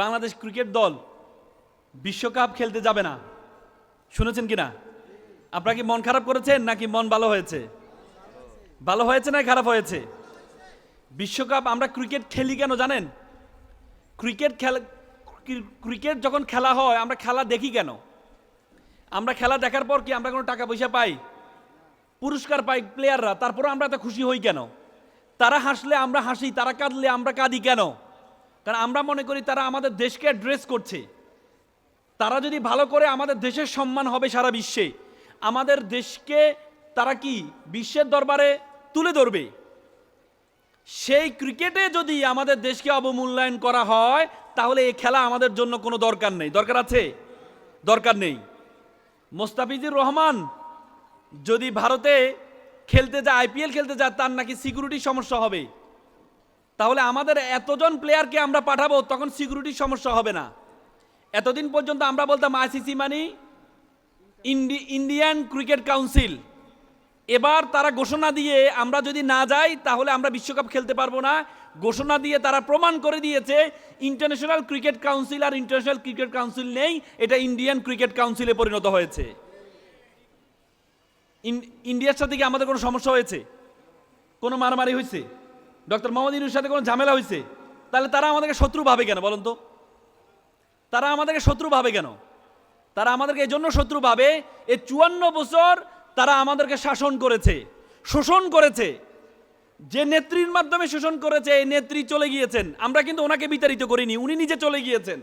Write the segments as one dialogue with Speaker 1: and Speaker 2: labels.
Speaker 1: Bangladesh cricket দল বিশ্বকাপ খেলতে যাবে না। শুনেছেন কি না আপনারা কি মন খারাপ করেছেন নাকি মন ভালো হয়েছে? ভালো হয়েছে না খারাপ হয়েছে? বিশ্বকাপ আমরা ক্রিকেট খেলি কেন জানেন? ক্রিকেট খেলা ক্রিকেট যখন খেলা হয়, আমরা খেলা দেখি কেন? আমরা খেলা দেখার পর কি আমরা কোনো টাকা পয়সা পাই? পুরস্কার পাই প্লেয়াররা তারপরে আমরা এত খুশি হই কেন? তারা হাসলে আমরা হাসি, তারা কাঁদলে আমরা কাঁদি কেন? কারণ আমরা মনে করি তারা আমাদের দেশকে অ্যাড্রেস করছে। তারা যদি ভালো করে আমাদের দেশের সম্মান হবে সারা বিশ্বে, আমাদের দেশকে তারা কি বিশ্বের দরবারে তুলে ধরবে? সেই ক্রিকেটে যদি আমাদের দেশকে অবমূল্যায়ন করা হয়, তাহলে এই খেলা আমাদের জন্য কোনো দরকার নেই। দরকার আছে? দরকার নেই। মোস্তাফিজুর রহমান যদি ভারতে খেলতে যায় আইপিএল খেলতে যায়, তার নাকি সিকিউরিটি সমস্যা হবে। তাহলে আমাদের এতজন প্লেয়ারকে আমরা পাঠাবো, তখন সিকিউরিটির সমস্যা হবে না। এতদিন পর্যন্ত আমরা বলতাম আইসিসি মানে ইন্ডি ইন্ডিয়ান ক্রিকেট কাউন্সিল এবার তারা ঘোষণা দিয়ে আমরা যদি না যাই, তাহলে আমরা বিশ্বকাপ খেলতে পারব না। ঘোষণা দিয়ে তারা প্রমাণ করে দিয়েছে ইন্টারন্যাশনাল ক্রিকেট কাউন্সিল আর ইন্টারন্যাশনাল ক্রিকেট কাউন্সিল নেই, এটা ইন্ডিয়ান ক্রিকেট কাউন্সিলে পরিণত হয়েছে। ইন- ইন্ডিয়ার সাথে কি আমাদের কোনো সমস্যা হয়েছে? কোনো মারামারি হয়েছে? ডক্টর মোহাম্মদ ইনুর সাথে কোনো ঝামেলা হয়েছে? তাহলে তারা আমাদেরকে শত্রু ভাবে কেন বলুন তো? তারা আমাদেরকে শত্রু ভাবে কেন? তারা আমাদেরকে এই জন্য শত্রু ভাবে এই চুয়ান্ন বছর তারা আমাদেরকে শাসন করেছে, শোষণ করেছে। যে নেত্রীর মাধ্যমে শোষণ করেছে, এই নেত্রী চলে গিয়েছেন। আমরা কিন্তু ওনাকে বিতাড়িত করিনি, উনি নিজে চলে গিয়েছেন।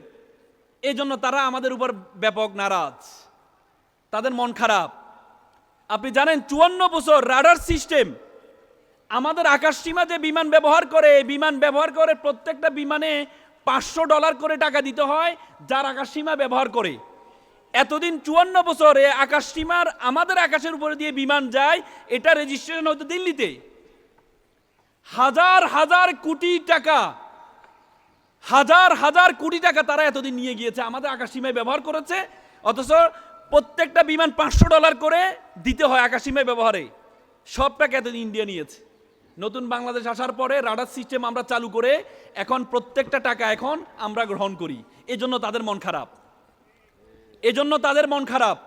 Speaker 1: এই জন্য তারা আমাদের উপর ব্যাপক নারাজ। তাদের মন খারাপ। আপনি জানেন, চুয়ান্ন বছর রাডার সিস্টেম আমাদের আকাশসীমা যে বিমান ব্যবহার করে বিমান ব্যবহার করে প্রত্যেকটা বিমানে পাঁচশো ডলার করে টাকা দিতে হয়, যার আকাশসীমা ব্যবহার করে। এতদিন চুয়ান্ন বছরে আকাশসীমার আমাদের আকাশের উপরে দিয়ে বিমান যায়, এটা রেজিস্ট্রেশন হতো দিল্লিতে। হাজার হাজার কোটি টাকা, হাজার হাজার কোটি টাকা তারা এতদিন নিয়ে গিয়েছে, আমাদের আকাশসীমায় ব্যবহার করেছে, অথচ প্রত্যেকটা বিমান পাঁচশো ডলার করে দিতে হয় আকাশসীমায় ব্যবহারে। সব টাকা এতদিন ইন্ডিয়া নিয়েছে। নতুন বাংলাদেশ আসার পরে রাডার সিস্টেম আমরা চালু করে এখন প্রত্যেকটা টাকা এখন আমরা গ্রহণ করি। এজন্য তাদের মন খারাপ। এজন্য তাদের মন খারাপ।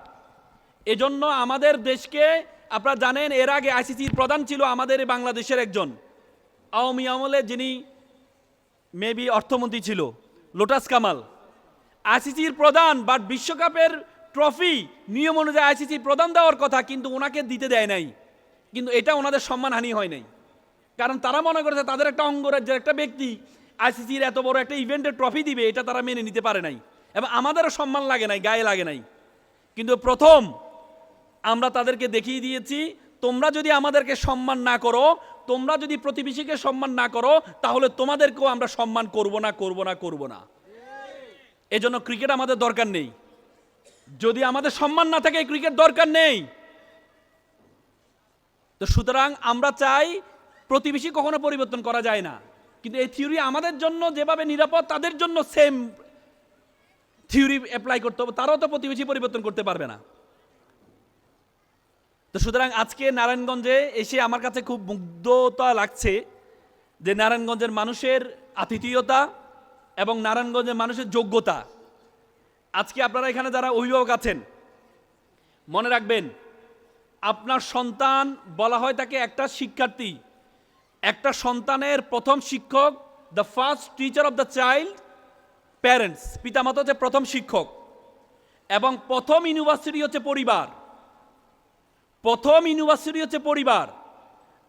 Speaker 1: এজন্য আমাদের দেশকে, আপনারা জানেন, এর আগে আইসিসির প্রধান ছিল আমাদের বাংলাদেশের একজন। আওয়ামী আমলে যিনি মেবি অর্থমন্ত্রী ছিল, লোটাস কামাল। আইসিসির প্রধান বাট বিশ্বকাপের ট্রফি নিয়ম অনুযায়ী আইসিসি প্রধান দেওয়ার কথা কিন্তু ওনাকে দিতে দেয় নাই। কিন্তু এটা ওনাদের সম্মানহানি হয় নাই। কারণ তারা মনে করেছে তাদের একটা অঙ্গরাজ্যের একটা ব্যক্তি আইসিসির এত বড় একটা ইভেন্টের ট্রফি দিবে, এটা তারা মেনে নিতে পারে নাই। এবং আমাদেরও সম্মান লাগে নাই, গায়ে লাগে নাই। কিন্তু প্রথম আমরা তাদেরকে দেখিয়ে দিয়েছি, তোমরা যদি আমাদেরকে সম্মান না করো, তোমরা যদি প্রতিবেশীকে সম্মান না করো, তাহলে তোমাদেরকেও আমরা সম্মান করব না করব না করব না। এজন্য ক্রিকেট আমাদের দরকার নেই। যদি আমাদের সম্মান না থাকে ক্রিকেট দরকার নেই। তো সুতরাং আমরা চাই প্রতিবেশী কখনো পরিবর্তন করা যায় না। কিন্তু এই থিওরি আমাদের জন্য যেভাবে নিরাপদ, তাদের জন্য সেম থিওরি অ্যাপ্লাই করতে হবে। তারাও তো প্রতিবেশী পরিবর্তন করতে পারবে না। তো সুতরাং আজকে নারায়ণগঞ্জে এসে আমার কাছে খুব মুগ্ধতা লাগছে যে নারায়ণগঞ্জের মানুষের আতিথেয়তা এবং নারায়ণগঞ্জের মানুষের যোগ্যতা। আজকে আপনারা এখানে যারা অভিভাবক আছেন, মনে রাখবেন, আপনার সন্তান বলা হয় তাকে একটা শিক্ষার্থী। একটা সন্তানের প্রথম শিক্ষক the first teacher of the child parents পিতামাতা হচ্ছে প্রথম শিক্ষক, এবং প্রথম ইউনিভার্সিটি হচ্ছে পরিবার। প্রথম ইউনিভার্সিটি হচ্ছে পরিবার।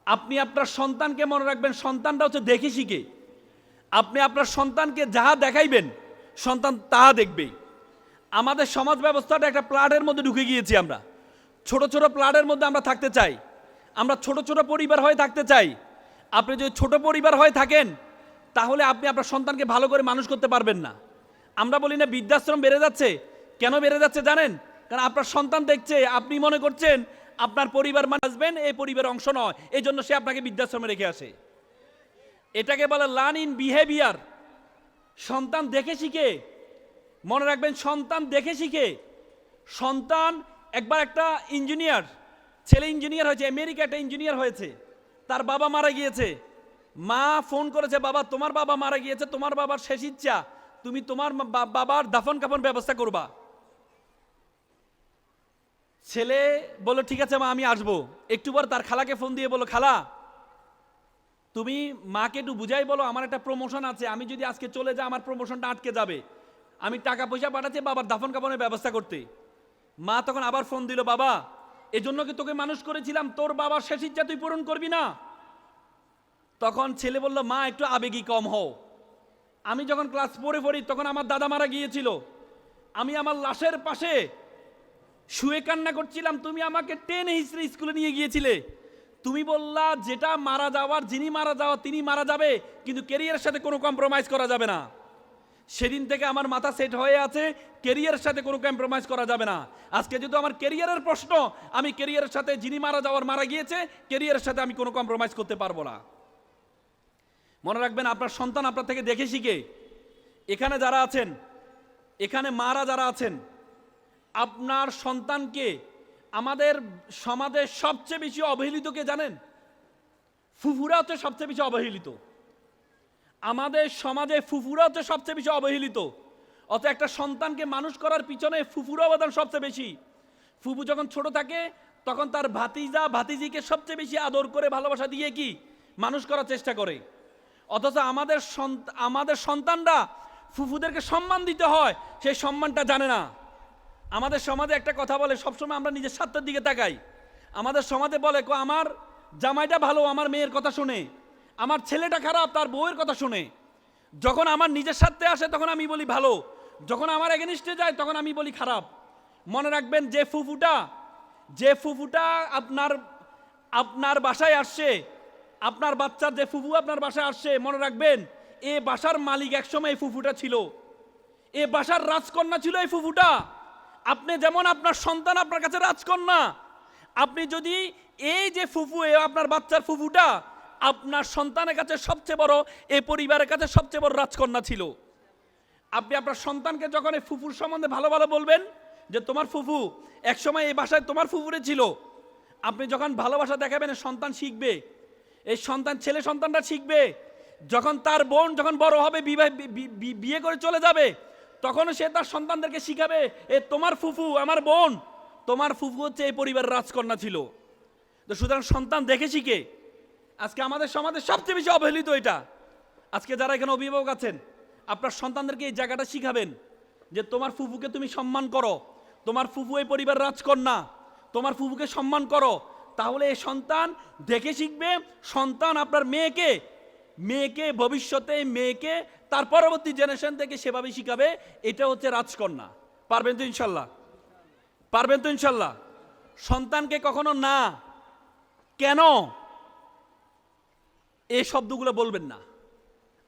Speaker 1: আপনি আপনার সন্তানকে মনে রাখবেন, সন্তানটা হচ্ছে দেখে শিখে। আপনি আপনার সন্তানকে যাহা দেখাইবেন, সন্তান তাহা দেখবে। আমাদের সমাজ ব্যবস্থাটা একটা প্লাটের মধ্যে ঢুকে গিয়েছি আমরা। ছোট ছোট প্লাটের মধ্যে আমরা থাকতে চাই। আমরা ছোট ছোট পরিবার হয়ে থাকতে চাই। আপনি যদি ছোট পরিবার হয়ে থাকেন, তাহলে আপনি আপনার সন্তানকে ভালো করে মানুষ করতে পারবেন না। আমরা বলি না, বৃদ্ধাশ্রম বেড়ে যাচ্ছে। কেন বেড়ে যাচ্ছে জানেন? কারণ আপনার সন্তান দেখছে, আপনি মনে করছেন আপনার পরিবার মানে আসবেন এই পরিবারের অংশ নয়। এই জন্য সে আপনাকে বৃদ্ধাশ্রমে রেখে আসে। এটাকে বলে লার্ন ইন বিহেভিয়ার সন্তান দেখে শিখে। মনে রাখবেন, সন্তান দেখে শিখে। সন্তান একবার একটা ইঞ্জিনিয়ার ছেলে ইঞ্জিনিয়ার হয়েছে আমেরিকা একটা ইঞ্জিনিয়ার হয়েছে। তার বাবা মারা গিয়েছে। মা ফোন করেছে, বাবা, তোমার বাবা মারা গিয়েছে, তোমার বাবার শেষ ইচ্ছা। তুমি তোমার বাবার দাফন কাফন ব্যবস্থা করবা। ছেলে বলল, ঠিক আছে মা, আমি আসব। একটু পর তার খালাকে ফোন দিয়ে বলো খালা, তুমি মাকে একটু বুঝাই বলো, আমার একটা প্রমোশন আছে। আমি যদি আজকে চলে যাই, আমার প্রমোশনটা আটকে যাবে। আমি টাকা পয়সা পাঠাচ্ছি বাবার দাফন কাফনের ব্যবস্থা করতে। মা তখন আবার ফোন দিল, বাবা এজন্য কি তোকে মানুষ করেছিলাম? তোর বাবার শেষ ইচ্ছা তুই পূরণ করবি না? তখন ছেলে বলল, মা, একটু আবেগী কম হও। আমি যখন ক্লাস পড়ে পড়ি, তখন আমার দাদা মারা গিয়েছিল। আমি আমার লাশের পাশে শুয়ে কান্না করছিলাম, তুমি আমাকে টেন হিসড়ে স্কুলে নিয়ে গিয়েছিলে। তুমি বললা, যেটা মারা যাওয়ার, যিনি মারা যাওয়া তিনি মারা যাবে, কিন্তু কেরিয়ারের সাথে কোনো কম্প্রোমাইজ করা যাবে না। সেদিন থেকে আমার মাথা সেট হয়ে আছে কেরিয়ারের সাথে কোনো কম্প্রোমাইজ করা যাবে না। আজকে যেহেতু আমার কেরিয়ারের প্রশ্ন, আমি কেরিয়ারের সাথে যিনি মারা যাওয়ার মারা গিয়েছে কেরিয়ারের সাথে আমি কোনো কম্প্রোমাইজ করতে পারব না। মনে রাখবেন, আপনার সন্তান আপনার থেকে দেখে শিখে, এখানে যারা আছেন, এখানে মারা যারা আছেন, আপনার সন্তানকে আমাদের সমাজে সবচেয়ে বেশি অবহেলিত কে জানেন? ফুফুরা হচ্ছে সবচেয়ে বেশি অবহেলিত। আমাদের সমাজে ফুফুরা হচ্ছে সবচেয়ে বেশি অবহেলিত। অত একটা সন্তানকে মানুষ করার পিছনে ফুফুর অবদান সবচেয়ে বেশি। ফুফু যখন ছোট থাকে, তখন তার ভাতিজা ভাতিজিকে সবচেয়ে বেশি আদর করে, ভালোবাসা দিয়ে কি? মানুষ করার চেষ্টা করে। অথচ আমাদের আমাদের সন্তানরা ফুফুদেরকে সম্মান দিতে হয়, সেই সম্মানটা জানে না। আমাদের সমাজে একটা কথা বলে, সবসময় আমরা নিজের স্বার্থের দিকে তাকাই। আমাদের সমাজে বলে আমার জামাইটা ভালো, আমার মেয়ের কথা শুনে। আমার ছেলেটা খারাপ, তার বউয়ের কথা শুনে। যখন আমার নিজের স্বার্থে আসে, তখন আমি বলি ভালো। যখন আমার এগেনিস্টে যায়, তখন আমি বলি খারাপ। মনে রাখবেন, যে ফুফুটা যে ফুফুটা আপনার আপনার বাসায় আসছে, আপনার বাচ্চার যে ফুফু আপনার বাসায় আসছে, মনে রাখবেন, এ বাসার মালিক একসময় এই ফুফুটা ছিল। এ বাসার রাজকন্যা ছিল এই ফুফুটা। আপনি যেমন আপনার সন্তান আপনার কাছে রাজকন্যা, আপনি যদি এই যে ফুফু, এ আপনার বাচ্চার ফুফুটা আপনার সন্তানের কাছে সবচেয়ে বড় এই পরিবারের কাছে সবচেয়ে বড় রাজকন্যা ছিল। আপনি আপনার সন্তানকে যখন এই ফুফুর সম্বন্ধে ভালো ভালো বলবেন, যে তোমার ফুফু, একসময় এই বাসায় তোমার ফুফুরে ছিল। আপনি যখন ভালোবাসা দেখাবেন সন্তান শিখবে। এই সন্তান, ছেলে সন্তানটা শিখবে। যখন তার বোন যখন বড় হবে, বিবাহ বিয়ে করে চলে যাবে তখন সে তার সন্তানদেরকে শিখাবে, এ তোমার ফুফু, আমার বোন, তোমার ফুফু হচ্ছে এই পরিবারের রাজকন্যা ছিল। তো সুতরাং সন্তান দেখে শিখে। আজকে আমাদের সমাজে সবচেয়ে বেশি অবহেলিত এটা। আজকে যারা এখানে অভিভাবক আছেন, আপনার সন্তানদেরকে এই জায়গাটা শিখাবেন যে তোমার ফুফুকে তুমি সম্মান করো, তোমার ফুফু এই পরিবার রাজকন্যা, তোমার ফুফুকে সম্মান করো। তাহলে এই সন্তান দেখে শিখবে, সন্তান আপনার মেয়েকে মেয়েকে ভবিষ্যতে মেয়েকে তার পরবর্তী জেনারেশন থেকে সেভাবে শিখাবে, এটা হচ্ছে রাজকন্যা। পারবেন তো ইনশাল্লাহ? পারবেন তো ইনশাল্লাহ? সন্তানকে কখনো না। কেন? এই শব্দগুলো বলবেন না।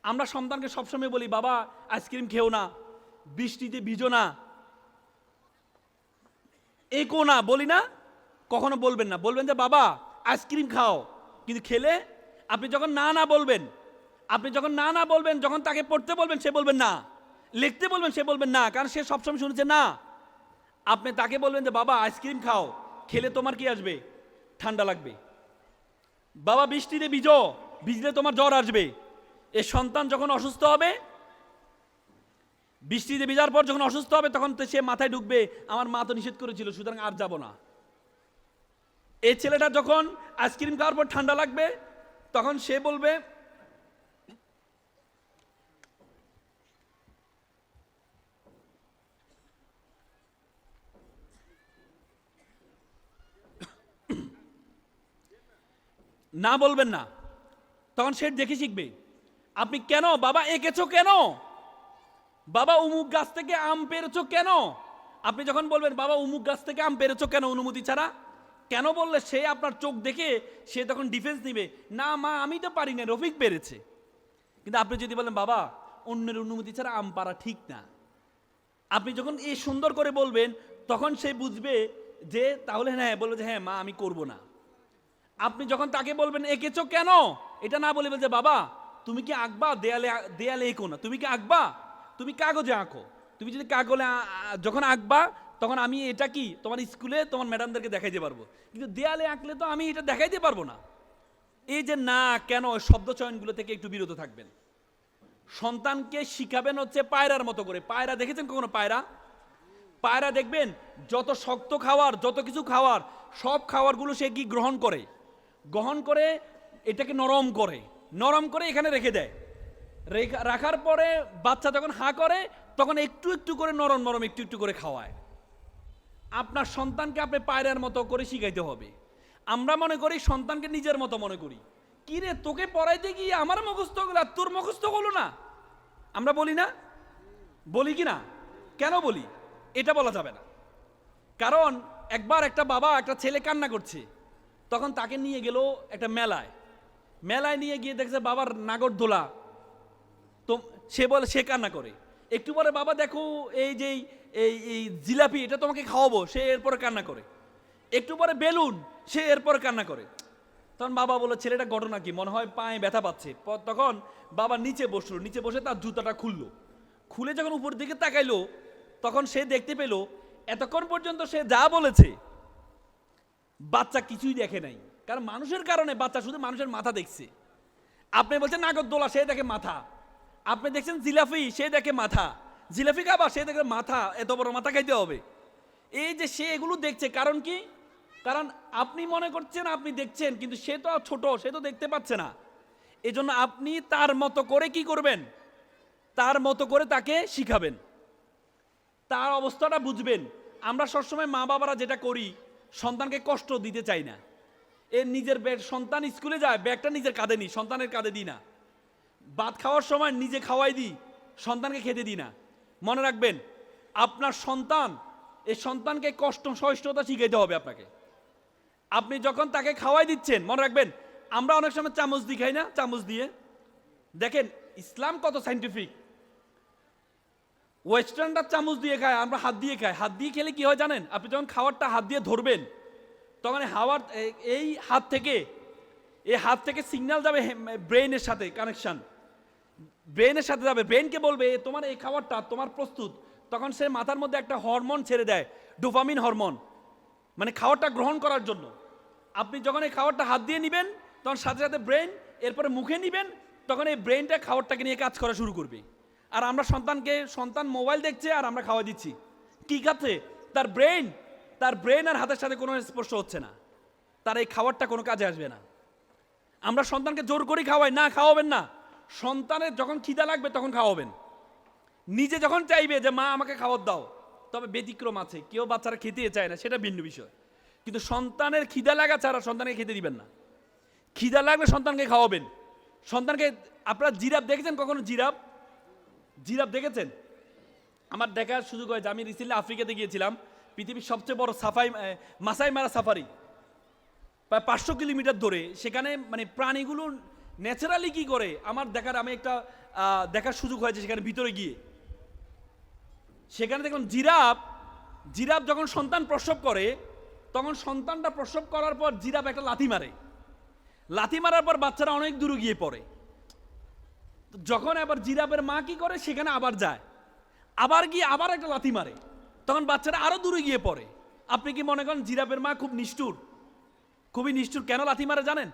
Speaker 1: আমরা সন্তানকে সবসময় বলি, বাবা, আইসক্রিম খেও না, বৃষ্টিতে ভিজো না, একো না। বলি না, কখনো বলবেন না। বলবেন যে, বাবা, আইসক্রিম খাও। কিন্তু খেলে আপনি যখন না না বলবেন, আপনি যখন না না বলবেন, যখন তাকে পড়তে বলবেন, সে বলবেন না। লিখতে বলবেন, সে বলবেন না। কারণ সে সবসময় শুনেছে, না। আপনি তাকে বলবেন যে, বাবা, আইসক্রিম খাও, খেলে তোমার কি আসবে? ঠান্ডা লাগবে। বাবা, বৃষ্টিতে ভিজো। ভিজলে তোমার জ্বর আসবে। এ সন্তান যখন অসুস্থ হবে, বৃষ্টিতে ভিজার পর যখন অসুস্থ হবে, তখন তো সে মাথায় ঢুকবে, আমার মা তো নিষেধ করেছিল, সুতরাং আর যাব না। এই ছেলেটা যখন আইসক্রিম খাওয়ার পর ঠান্ডা লাগবে, তখন সে বলবে, না বলবেন না। তখন সে দেখে শিখবে, আপনি কেন? বাবা এঁকেছো কেন? বাবা উমুক গাছ থেকে আম পেরেছ কেন? আপনি যখন বলবেন, বাবা উমুক গাছ থেকে আম পেরেছ কেন অনুমতি ছাড়া? কেন বললে সে আপনার চোখ দেখে সে তখন ডিফেন্স নিবে, না মা, আমি তো পারি না, রফিক পেরেছে। কিন্তু আপনি যদি বলেন, বাবা, অন্যের অনুমতি ছাড়া আম পারা ঠিক না। আপনি যখন এই সুন্দর করে বলবেন, তখন সে বুঝবে যে, তাহলে হ্যাঁ বলবে যে হ্যাঁ মা, আমি করব না। আপনি যখন তাকে বলবেন, এঁকেছো কেন? এটা না বলে যে বাবা, তুমি কি আঁকবা? দেয়ালে দেয়ালে এঁকো না। তুমি কি আঁকবা? তুমি কাগজে আঁকো। তুমি যদি কাগজে যখন আঁকবা, তখন আমি এটা কি? তোমার স্কুলে তোমার ম্যাডামদেরকে দেখাইতে পারব। কিন্তু দেয়ালে আঁকলে তো আমি এটা দেখাইতে পারব না। এই যে না, কেন শব্দ চয়নগুলো থেকে একটু বিরত থাকবেন। সন্তানকে শিখাবেন হচ্ছে পায়রার মতো করে। পায়রা, দেখেছেন কখনো পায়রা? পায়রা দেখবেন, যত শক্ত খাওয়ার, যত কিছু খাওয়ার, সব খাবারগুলো সে কি গ্রহণ করে? গ্রহণ করে এটাকে নরম করে নরম করে এখানে রেখে দেয়। রেখা- রাখার পরে বাচ্চা যখন হা করে, তখন একটু একটু করে নরম নরম একটু একটু করে খাওয়ায়। আপনার সন্তানকে আপনি পায়রার মতো করে শিখাইতে হবে। আমরা মনে করি সন্তানকে নিজের মতো মনে করি। কি রে, তোকে পড়াইতে গিয়ে আমার মুখস্থ হলো আর তোর মুখস্থ হলো না? আমরা বলি না? বলি কি না? কেন বলি? এটা বলা যাবে না। কারণ একবার একটা বাবা একটা ছেলে কান্না করছে, তখন তাকে নিয়ে গেল একটা মেলায়। মেলায় নিয়ে গিয়ে দেখছে বাবার নাগরদোলা তো সে বলে, সে কান্না করে। একটু পরে বাবা, দেখো, এই যে, এই এই জিলাপি, এটা তোমাকে খাওয়াবো। সে এরপরে কান্না করে। একটু পরে বেলুন, সে এরপরে কান্না করে। তখন বাবা বলে ছেলেটা ঘটনা কি? মনে হয় পায়ে ব্যথা পাচ্ছে। তখন বাবা নিচে বসল। নিচে বসে তার জুতাটা খুললো। খুলে যখন উপর দিকে তাকাইলো, তখন সে দেখতে পেল, এতক্ষণ পর্যন্ত সে যা বলেছে, বাচ্চা কিছুই দেখে নাই। কারণ মানুষের কারণে বাচ্চা শুধু মানুষের মাথা দেখছে। আপনি বলছেন নাগরদোলা সে দেখে মাথা। আপনি দেখছেন, জিলাফি, সে দেখে মাথা। জিলাফি খাবা সে দেখে মাথা, এত বড় মাথা খাইতে হবে। এই যে সে এগুলো দেখছে, কারণ কি? কারণ আপনি মনে করছেন, আপনি দেখছেন, কিন্তু সে তো ছোট, সে তো দেখতে পাচ্ছে না। এজন্য আপনি তার মতো করে কি করবেন? তার মতো করে তাকে শিখাবেন। তার অবস্থাটা বুঝবেন। আমরা সবসময় মা বাবারা যেটা করি, সন্তানকে কষ্ট দিতে চাই না। এর নিজের ব্যাগ সন্তান স্কুলে যায়, ব্যাগটা নিজের কাঁধে নিই সন্তানের কাঁধে দিই না। ভাত খাওয়ার সময় নিজে খাওয়াই দিই, সন্তানকে খেতে দিই না। মনে রাখবেন, আপনার সন্তান এই সন্তানকে কষ্ট, সহিষ্ণুতা শিখাইতে হবে আপনাকে। আপনি যখন তাকে খাওয়াই দিচ্ছেন, মনে রাখবেন, আমরা অনেক সময় চামচ দিয়ে খাই না, চামচ দিয়ে। দেখেন, ইসলাম কত সাইন্টিফিক ওয়েস্টার্নরা চামচ দিয়ে খায়, আমরা হাত দিয়ে খাই। হাত দিয়ে খেলে কি হয় জানেন? আপনি যখন খাবারটা হাত দিয়ে ধরবেন তখন এই হাওয়ার এই হাত থেকে এই হাত থেকে সিগন্যাল যাবে ব্রেইনের সাথে কানেকশন ব্রেনের সাথে যাবে। ব্রেনকে বলবে, "এ, তোমার এই খাবারটা, তোমার প্রস্তুত। তখন সে মাথার মধ্যে একটা হরমোন ছেড়ে দেয় ডোপামিন হরমোন মানে খাবারটা গ্রহণ করার জন্য। আপনি যখন এই খাবারটা হাত দিয়ে নেবেন, তখন সাথে সাথে ব্রেন এরপরে মুখে নেবেন, তখন এই ব্রেনটা খাবারটাকে নিয়ে কাজ করা শুরু করবে। আর আমরা সন্তানকে, সন্তান মোবাইল দেখছে, আর আমরা খাওয়া দিচ্ছি। কি খাচ্ছে? তার ব্রেন তার ব্রেন আর হাতের সাথে কোনো স্পর্শ হচ্ছে না। তার এই খাবারটা কোনো কাজে আসবে না। আমরা সন্তানকে জোর করে খাওয়াই, না, খাওয়াবেন না। সন্তানের যখন খিদা লাগবে তখন খাওয়াবেন। নিজে যখন চাইবে যে, মা, আমাকে খাবার দাও। তবে ব্যতিক্রম আছে। কেউ বাচ্চারা খেতে চায় না, সেটা ভিন্ন বিষয়। কিন্তু সন্তানের খিদা লাগা ছাড়া সন্তানকে খেতে দিবেন না। খিদা লাগলে সন্তানকে খাওয়াবেন। সন্তানকে, আপনারা জিরাফ দেখেছেন কখনো জিরাফ? জিরাফ দেখেছেন? আমার দেখার সুযোগ হয়েছে আমি রিসেন্টলি আফ্রিকাতে গিয়েছিলাম। পৃথিবীর সবচেয়ে বড় সাফাই মাসাই মারা সাফারি। প্রায় পাঁচশো কিলোমিটার ধরে সেখানে মানে প্রাণীগুলো ন্যাচারালি কি করে? আমার দেখার, আমি একটা দেখার সুযোগ হয়েছে সেখানে ভিতরে গিয়ে। সেখানে দেখলাম জিরাফ জিরাফ যখন সন্তান প্রসব করে, তখন সন্তানটা প্রসব করার পর জিরাফ একটা লাথি মারে। লাথি মারার পর বাচ্চারা অনেক দূরে গিয়ে পড়ে। যখন আবার জিরাফের মা কি করে, সেখানে আবার যায়। আবার গিয়ে আবার একটা লাথি মারে। তখন বাচ্চারা আরও দূরে গিয়ে পড়ে। আপনি কি মনে করেন জিরাফের মা খুব নিষ্ঠুর? খুবই নিষ্ঠুর। কেন লাথি মারে জানেন?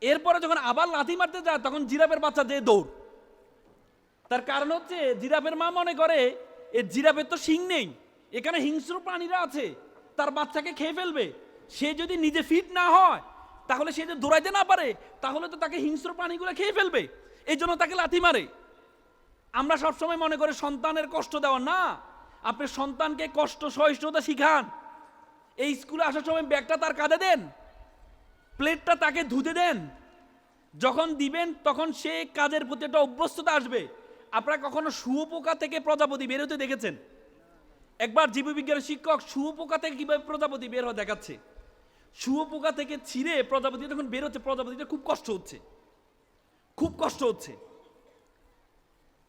Speaker 1: এরপরে যখন আবার লাথি মারতে যায়, তখন জিরাফের বাচ্চা যে দৌড়। তার কারণ হচ্ছে, জিরাফের মা মনে করে, এ জিরাফের তো শিং নেই। এখানে হিংস্র প্রাণীরা আছে। তার বাচ্চাকে খেয়ে ফেলবে। সে যদি নিজে ফিট না হয়, তাহলে সে যদি দৌড়াইতে না পারে, তাহলে তো তাকে হিংস্র প্রাণীগুলো খেয়ে ফেলবে। এই জন্য তাকে লাথি মারে। আমরা সবসময় মনে করি সন্তানের কষ্ট দেওয়া না। আপনি সন্তানকে কষ্ট, সহিষ্ণুতা শিখান। এই স্কুলে আসার সময় ব্যাগটা তার কাঁধে দেন। প্লেটটা তাকে ধুতে দেন। যখন দিবেন, তখন সে কাজের প্রতি একটা অভ্যস্ততা আসবে। আপনারা কখনো শুয়োপোকা থেকে প্রজাপতি বের হতে দেখেছেন? একবার জীববিজ্ঞানের শিক্ষক শুয়োপোকা থেকে কীভাবে প্রজাপতি বের হয়ে দেখাচ্ছে? শুয়োপোকা থেকে ছিঁড়ে প্রজাপতি, যখন বের হচ্ছে, প্রজাপতিটা খুব কষ্ট হচ্ছে। খুব কষ্ট হচ্ছে।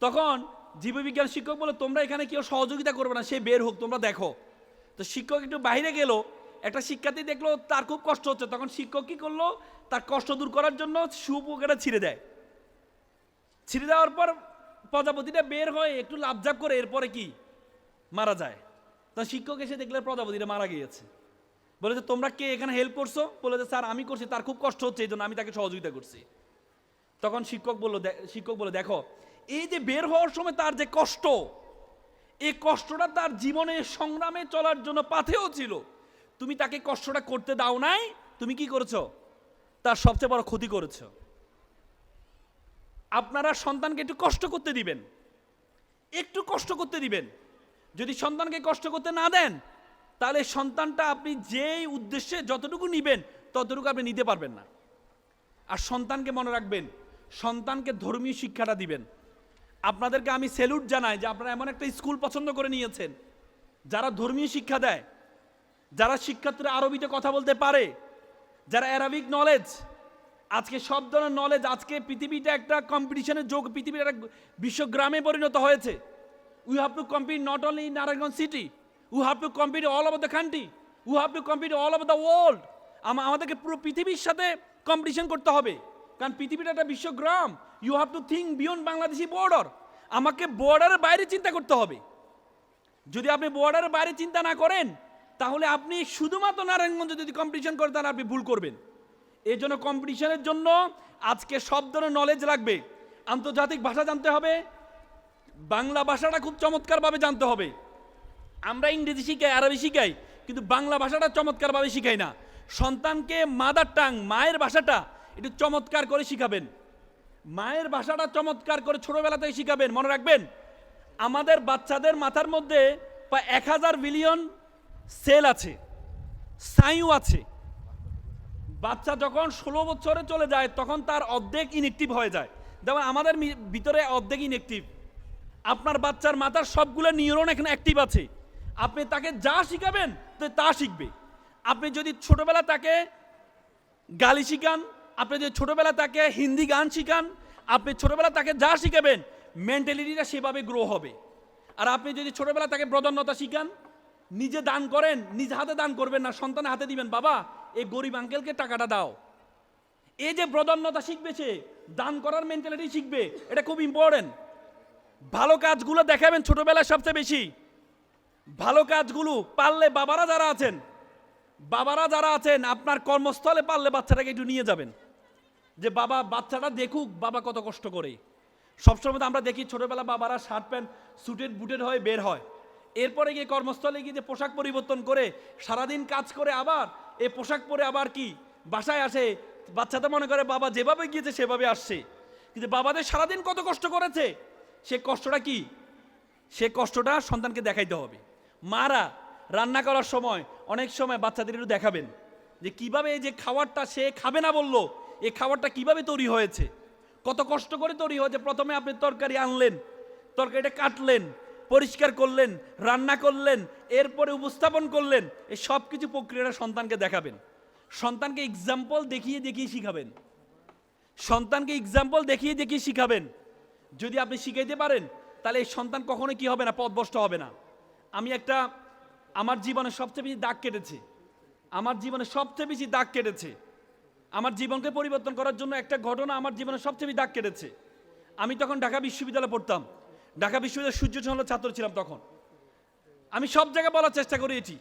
Speaker 1: তখন জীববিজ্ঞান শিক্ষক বলে, তোমরা এখানে কেউ সহযোগিতা করবে না, সে বের হোক, তোমরা দেখো। তো শিক্ষক একটু বাইরে গেল, একটা শিক্ষার্থী দেখল, তার খুব কষ্ট হচ্ছে। তখন শিক্ষক কি করল, তার কষ্ট দূর করার জন্য শুয়োপোকাটা ছিঁড়ে দেয়। ছিঁড়ে দেওয়ার পর প্রজাপতিটা বের হয়ে একটু লাভজাপ করে এরপরে কি? মারা যায়। তা শিক্ষক এসে দেখলে প্রজাপতিটা মারা গিয়েছে। বলে যে তোমরা কে? এখানে হেল্প করছ? বলে যে স্যার, আমি করছি, তার খুব কষ্ট হচ্ছে, এই জন্য আমি তাকে সহযোগিতা করছি। তখন শিক্ষক বলল শিক্ষক বলে দেখো এই যে বের হওয়ার সময় তার যে কষ্ট, এই কষ্টটা তার জীবনে সংগ্রামে চলার জন্য পাথেও ছিল। তুমি তাকে কষ্টটা করতে দাও নাই, তুমি কি করেছ? তার সবচেয়ে বড় ক্ষতি করেছ। আপনারা সন্তানকে একটু কষ্ট করতে দিবেন। একটু কষ্ট করতে দিবেন। যদি সন্তানকে কষ্ট করতে না দেন, তাহলে সন্তানটা আপনি যেই উদ্দেশ্যে যতটুকু নিবেন, ততটুকু আপনি নিতে পারবেন না। আর সন্তানকে মনে রাখবেন, সন্তানকে ধর্মীয় শিক্ষাটা দিবেন। আপনাদেরকে আমি স্যালুট জানাই যে আপনারা এমন একটা স্কুল পছন্দ করে নিয়েছেন, যারা ধর্মীয় শিক্ষা দেয়, যারা শিক্ষার্থীরা আরবিতে কথা বলতে পারে, যারা অ্যারাবিক নলেজ আজকে সব ধরনের নলেজ আজকে পৃথিবীটা একটা কম্পিটিশনের যোগ, পৃথিবীর একটা বিশ্বগ্রামে পরিণত হয়েছে। We have to compete not only in Narayanganj city we have to compete all over the country we have to compete all over the world আমাদেরকে পুরো পৃথিবীর সাথে কম্পিটিশন করতে হবে। কারণ পৃথিবীটা একটা বিশ্বগ্রাম। You have to think beyond Bangladeshi border আমাকে বর্ডারের বাইরে চিন্তা করতে হবে। যদি আপনি বর্ডারের বাইরে চিন্তা না করেন, তাহলে আপনি শুধুমাত্র নারায়ণগঞ্জে যদি কম্পিটিশন করেন, তাহলে আপনি ভুল করবেন। এই জন্য কম্পিটিশনের জন্য আজকে সব ধরনের নলেজ লাগবে। আন্তর্জাতিক ভাষা জানতে হবে। বাংলা ভাষাটা খুব চমৎকারভাবে জানতে হবে। আমরা ইংরেজি শিখাই, আরবি শিখাই, কিন্তু বাংলা ভাষাটা চমৎকারভাবে শিখাই না। সন্তানকে মাদার টাং মায়ের ভাষাটা একটু চমৎকার করে শিখাবেন। মায়ের ভাষাটা চমৎকার করে ছোটবেলা থেকে শিখাবেন, মনে রাখবেন? আমাদের বাচ্চাদের মাথার মধ্যে প্রায় এক হাজার বিলিয়ন সেল আছে স্নায়ু আছে। বাচ্চা যখন ষোলো বছরে চলে যায়, তখন তার অর্ধেক ইনএক্টিভ হয়ে যায়। যেমন আমাদের ভিতরে অর্ধেক ইনএক্টিভ আপনার বাচ্চার মাথার সবগুলো নিউরন এখানে অ্যাক্টিভ আছে। আপনি তাকে যা শিখাবেন, তো তা শিখবে। আপনি যদি ছোটবেলা তাকে গালি শিখান আপনি যদি ছোটবেলা তাকে হিন্দি গান শিখান, আপনি ছোটবেলা তাকে যা শিখাবেন মেন্টালিটিটা সেভাবে গ্রো হবে। আর আপনি যদি ছোটবেলা তাকে প্রধান্যতা শিখান, নিজে দান করেন, নিজ হাতে দান করবেন না, সন্তানের হাতে দিবেন, বাবা, এই গরিব আঙ্কেলকে টাকাটা দাও। এই যে প্রধান্যতা শিখবে সে, দান করার মেন্টালিটি শিখবে, এটা খুব ইম্পর্টেন্ট ভালো কাজগুলো দেখাবেন ছোটোবেলায় সবচেয়ে বেশি। ভালো কাজগুলো পারলে বাবারা যারা আছেন, বাবারা যারা আছেন, আপনার কর্মস্থলে পারলে বাচ্চাটাকে একটু নিয়ে যাবেন। যে বাবা বাচ্চাটা দেখুক বাবা কত কষ্ট করে। সবসময় তো আমরা দেখি ছোটবেলা বাবারা শার্ট প্যান্ট সুটেড বুটেড হয়ে বের হয়। এরপরে গিয়ে কর্মস্থলে গিয়ে যে পোশাক পরিবর্তন করে, সারাদিন কাজ করে আবার, এ পোশাক পরে আবার কি? বাসায় আসে বাচ্চাটা মনে করে বাবা যেভাবে গিয়েছে সেভাবে আসছে। কিন্তু বাবাদের সারাদিন কত কষ্ট করেছে? সে কষ্টটা কি? সে কষ্টটা সন্তানকে দেখাইতে হবে। মারা রান্না করার সময় অনেক সময় বাচ্চাদের একটু দেখাবেন। যে কীভাবে এই যে খাবারটা সে খাবে না বলল এই খাবারটা কীভাবে তৈরি হয়েছে? কত কষ্ট করে তৈরি হয়েছে? প্রথমে আপনি তরকারি আনলেন, তরকারিটা কাটলেন, পরিষ্কার করলেন, রান্না করলেন, এরপরে উপস্থাপন করলেন, এই সব কিছু প্রক্রিয়াটা সন্তানকে দেখাবেন। সন্তানকে এক্সাম্পল দেখিয়ে দেখিয়ে শিখাবেন। সন্তানকে এক্সাম্পল দেখিয়ে দেখিয়ে শিখাবেন। যদি আপনি শিখাইতে পারেন, তাহলে এই সন্তান কখনো কি হবে না, পথভ্রষ্ট হবে না। আমি একটা, আমার জীবনে সবচেয়ে বেশি দাগ কেটেছে। আমার জীবনে সবচেয়ে বেশি দাগ কেটেছে। আমার জীবনকে পরিবর্তন করার জন্য একটা ঘটনা আমার জীবনে সবচেয়ে বেশি দাগ কেটেছে। আমি তখন ঢাকা বিশ্ববিদ্যালয়ে পড়তাম। ঢাকা বিশ্ববিদ্যালয়ের সূর্য চন্দ্র ছাত্র ছিলাম তখন। আমি সব জায়গায় বলার চেষ্টা করি এটি।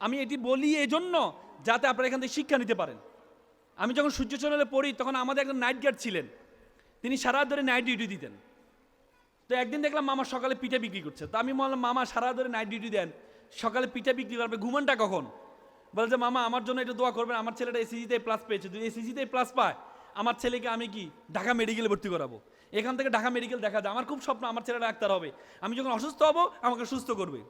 Speaker 1: আমি এটি বলি এজন্য যাতে আপনারা এখান থেকে শিক্ষা নিতে পারেন। আমি যখন সূর্য চ্যানেলে পড়ি, তখন আমাদের একজন নাইট গার্ড ছিলেন। তিনি সারা ধরে নাইট ডিউটি দিতেন। তো একদিন দেখলাম মামা সকালে পিঠা বিক্রি করছে। তো আমি বললাম, মামা, সারা ধরে নাইট ডিউটি দেন। সকালে পিঠা বিক্রি করবে। ঘুমানটা কখন? বলছে মামা, আমার জন্য একটু দোয়া করবেন। আমার ছেলেটা এসিজিতে প্লাস পেয়েছে। যদি এসিজিতে প্লাস পায়, আমার ছেলেকে আমি কি ঢাকা মেডিকেলে ভর্তি করাবো? এখান থেকে ঢাকা মেডিকেল দেখা যায়। আমার খুব স্বপ্ন, আমার ছেলেটা ডাক্তার হবে। আমি যখন অসুস্থ হব, আমাকে সুস্থ করবে।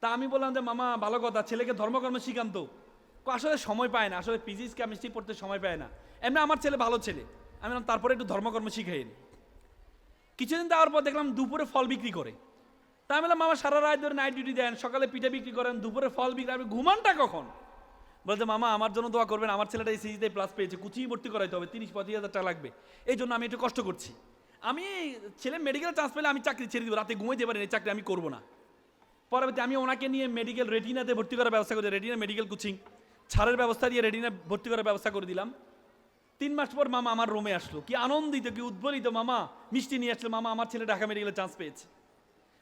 Speaker 1: তা আমি বললাম যে, মামা, ভালো কথা। ছেলেকে ধর্মকর্ম শিখান তো। আসলে সময় পায় না। আসলে ফিজিক্স কেমিস্ট্রি পড়তে সময় পায় না। এমনি আমার ছেলে ভালো ছেলে। আমি তারপরে একটু ধর্মকর্ম শিখাই কিছুদিন যাওয়ার পর দেখলাম দুপুরে ফল বিক্রি করে। তা আমি বললাম, মামা, সারা রাত ধরে নাইট ডিউটি দেন, সকালে পিঠা বিক্রি করেন, দুপুরে ফল বিক্রি আপনি ঘুমানটা কখন? বলছে, মামা, আমার জন্য দোয়া করবেন, আমার ছেলেটা এই সিজিতে প্লাস পেয়েছে, কুচিয়ে ভর্তি করাইতে হবে, তিরিশ পঁচিশ হাজার টাকা লাগবে। এই জন্য আমি একটু কষ্ট করছি। আমি ছেলে মেডিকেল চান্স পেলে আমি চাকরি ছেড়ে দিব, রাতে ঘুমাইতে পারি এই চাকরি আমি করব না। পরবর্তী আমি ওনাকে নিয়ে মেডিকেল রেটিনাতে ভর্তি করার ব্যবস্থা করে রেটিনা মেডিকেল কোচিং ছাড়ের ব্যবস্থা দিয়ে রেটিনা ভর্তি করার ব্যবস্থা করে দিলাম। তিন মাস পর মামা আমার রুমে আসলো, কি আনন্দিত, কি উদ্বলিত, মামা, মিষ্টি নিয়ে আসলো, মামা, আমার ছেলে ঢাকা মেডিকেলে চান্স পেয়েছে।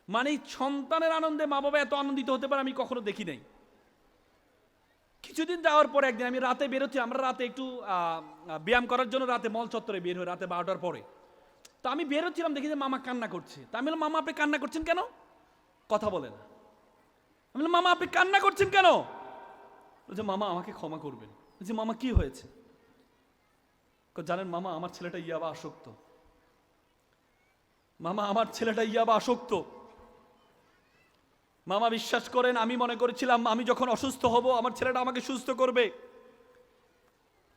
Speaker 1: মানে সন্তানের আনন্দে মা বাবা এত আনন্দিত হতে পারে আমি কখনো দেখি নাই। কিছুদিন যাওয়ার পর একদিন আমি রাতে বেরোচ্ছি, আমরা রাতে একটু ব্যায়াম করার জন্য রাতে মল চত্বরে বের হই, রাতে বারোটার পরে। তো আমি বেরোচ্ছিলাম, দেখি যে মামা কান্না করছে। তা আমি মামা, আপনি কান্না করছেন কেন? কথা বলে না। আমি মামা, আপনি কান্না করছেন কেন? বলছে, মামা, আমাকে ক্ষমা করবেন। বলছে, মামা, কি হয়েছে? জানেন মামা, আমার ছেলেটা ইয়াবা আসক্ত। মামা, আমার ছেলেটা ইয়াবা আসক্ত। মামা বিশ্বাস করেন, আমি মনে করেছিলাম, আমি যখন অসুস্থ হব, আমার ছেলেটা আমাকে সুস্থ করবে।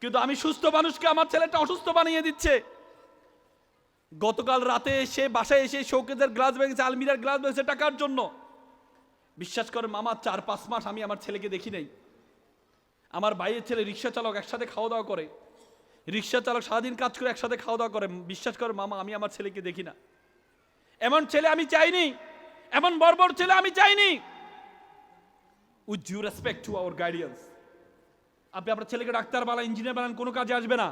Speaker 1: কিন্তু আমি সুস্থ মানুষকে আমার ছেলেটা অসুস্থ বানিয়ে দিচ্ছে। গতকাল রাতে এসে, বাসায় এসে শোকেজের গ্লাস ভেঙেছে, আলমিরার গ্লাস ভেঙেছে টাকার জন্য। বিশ্বাস করে মামা, চার, পাঁচ মাস আমি আমার ছেলেকে দেখি নাই। আমার ভাইয়ের ছেলে রিক্সা চালক একসাথে খাওয়া দাওয়া করে। রিক্সা চালক সারাদিন কাজ করে একসাথে খাওয়া দাওয়া করে। বিশ্বাস করে মামা, আমি আমার ছেলেকে দেখি না। এমন ছেলে আমি চাইনি। এমন বর্বর ছেলে আমি চাইনি। With due respect to our guardians আপনি আপনার ছেলেকে ডাক্তার বানা ইঞ্জিনিয়ার বানান, কোনো কাজে আসবে না।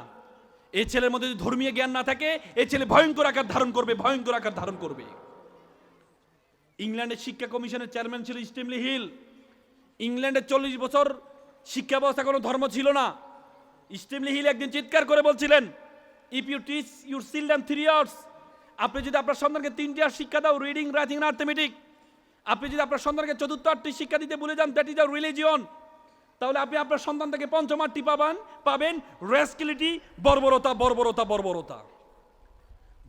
Speaker 1: এই ছেলের মধ্যে যদি ধর্মীয় জ্ঞান না থাকে এই ছেলে ভয়ঙ্কর আকার ধারণ করবে, ভয়ঙ্কর আকার ধারণ করবে। ইংল্যান্ডের শিক্ষা কমিশনের চেয়ারম্যান ছিল স্টিমলি হিল। ইংল্যান্ডের চল্লিশ বছর শিক্ষা ব্যবস্থা কোনো ধর্ম ছিল না। স্টিমলি হিল একদিন চিৎকার করে বলছিলেন if you teach your children three years আপনি যদি আপনার সন্তানকে তিনটি আর শিক্ষা দাও রিডিং রাইটিং আর্থমেটিক আপনি যদি আপনার সন্তানকে চতুর্থ আটটি শিক্ষা দিতে বলে যান দ্যাট ইজ আর রিলিজিয়ন তাহলে আপনি আপনার সন্তান থেকে পঞ্চম আটটি পাবেন পাবেন রেসকিলিটি বর্বরতা বর্বরতা বর্বরতা।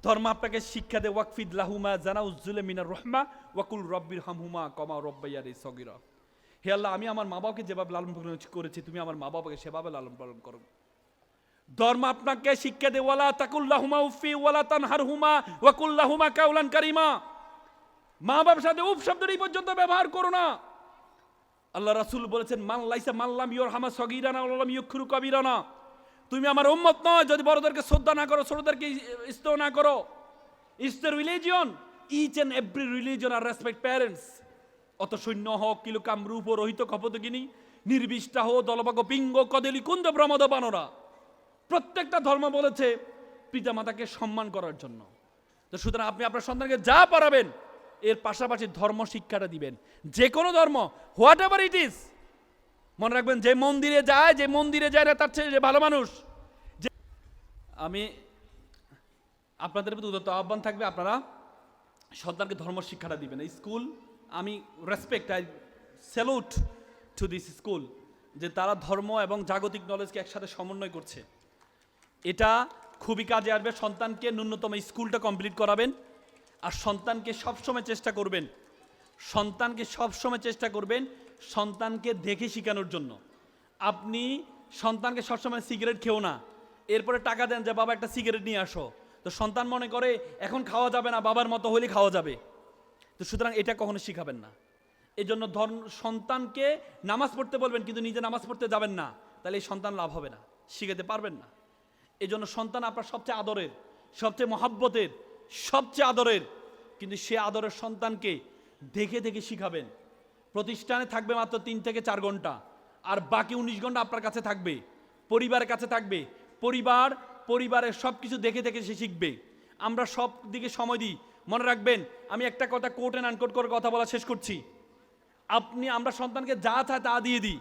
Speaker 1: ধর্ম আপনাকে শিক্ষা দে ওয়াকফিদ লাহুমা জানা উজ্জুলে মিনার রহমা, ওয়াকুল রব্বির হামহুমা কমা রব্বাইয়ার এই সগিরা। হে আল্লাহ, আমি আমার মা বাবাকে যেভাবে লালন পালন করেছি, তুমি আমার মা বাবাকে সেভাবে লালন পালন করো। ধর্ম আপনাকে শিক্ষা দে ওয়ালা তাকুল্লাহুমা উফি, ওয়ালা তানহারহুমা ওয়াকুল্লাহুমা কাউলান কারিমা। মা বাবার সাথে উফ শব্দটি পর্যন্ত ব্যবহার করো না। আল্লাহ রাসূল বলেছেন, মান লাইসা মাল্লাম ইয়োর হামা সগিরানা ওয়ালাম ইয়ুখরু কবিরানা। তুমি আমার উম্মত নয়, যদি বড়দেরকে শ্রদ্ধা না করো, ছোটদেরকে ইস্তেও না করো। Is the religion each and every religion R respect parents অত সৈন্য হোক, কিলো কামরূপ রহিত কপতগিনী নির্বিষ্টা হো, দলবাগ পিঙ্গ, কদেলি কুন্দ প্রমদ বানরা প্রত্যেকটা ধর্ম বলেছে পিতামাতাকে সম্মান করার জন্য। তো সুতরাং আপনি আপনার সন্তানকে যা পারাবেন এর পাশাপাশি ধর্ম শিক্ষাটা দিবেন। যে কোনো ধর্ম হোয়াট এভার ইট ইজ মনে রাখবেন যে মন্দিরে যায়, যে মন্দিরে যায় না, তার চেয়ে যে ভালো মানুষ। যে আমি আপনাদের প্রতি উদত্ত আহ্বান থাকবে, আপনারা সন্তানকে ধর্ম শিক্ষাটা দিবেন। স্কুল, আমি respect I salute to this school যে তারা ধর্ম এবং জাগতিক নলেজকে একসাথে সমন্বয় করছে। এটা খুবই কাজে আসবে। সন্তানকে ন্যূনতম স্কুলটা কমপ্লিট করাবেন আর সন্তানকে সবসময় চেষ্টা করবেন। সন্তানকে সবসময় চেষ্টা করবেন সন্তানকে দেখে শেখানোর জন্য। আপনি সন্তানকে সবসময় সিগারেট খেও না। এরপরে টাকা দেন যে, বাবা, একটা সিগারেট নিয়ে আসো। তো সন্তান মনে করে, এখন খাওয়া যাবে না, বাবার মতো হলে খাওয়া যাবে। তো সুতরাং এটা কখনো শিখাবেন না। এই জন্য ধর্ম, সন্তানকে নামাজ পড়তে বলবেন, কিন্তু নিজে নামাজ পড়তে যাবেন না। তাহলে এই সন্তান লাভ হবে না। শিখাতে পারবেন না। এই জন্য সন্তান আপনার সবচেয়ে আদরের, সবচেয়ে মহাব্বতের, সবচেয়ে আদরের। কিন্তু সে আদরের সন্তানকে দেখে দেখে শিখাবেন। প্রতিষ্ঠানে থাকবে মাত্র তিন থেকে চার ঘণ্টা। আর বাকি উনিশ ঘণ্টা আপনার কাছে থাকবে। পরিবারের কাছে থাকবে। পরিবার, পরিবারের সব কিছু দেখে দেখে সে শিখবে। আমরা সব দিকে সময় দিই। মনে রাখবেন, আমি একটা কথা কোট অ্যান্ড আনকোট করে কথা বলা শেষ করছি। আপনি, আমরা সন্তানকে যা চায় তা দিয়ে দিই।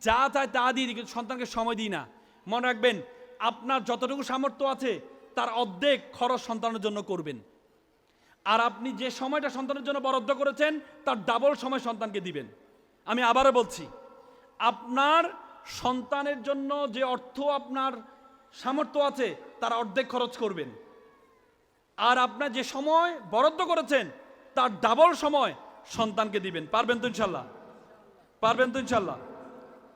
Speaker 1: যা চায় তা দিয়ে দিই, কিন্তু সন্তানকে সময় দিই না। মনে রাখবেন আপনার যতটুকু সামর্থ্য আছে, তার অর্ধেক খরচ সন্তানের জন্য করবেন। আর আপনি যে সময়টা সন্তানের জন্য বরাদ্দ করেছেন, তার ডাবল সময় সন্তানকে দিবেন। আমি আবারও বলছি, আপনার সন্তানের জন্য যে অর্থ আপনার সামর্থ্য আছে, তার অর্ধেক খরচ করবেন। আর আপনার যে সময় বরাদ্দ করেছেন, তার ডাবল সময় সন্তানকে দিবেন। পারবেন তো ইনশাল্লাহ? পারবেন তো ইনশাল্লাহ?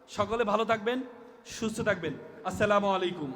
Speaker 1: সকলে ভালো থাকবেন, সুস্থ থাকবেন। আসসালামু আলাইকুম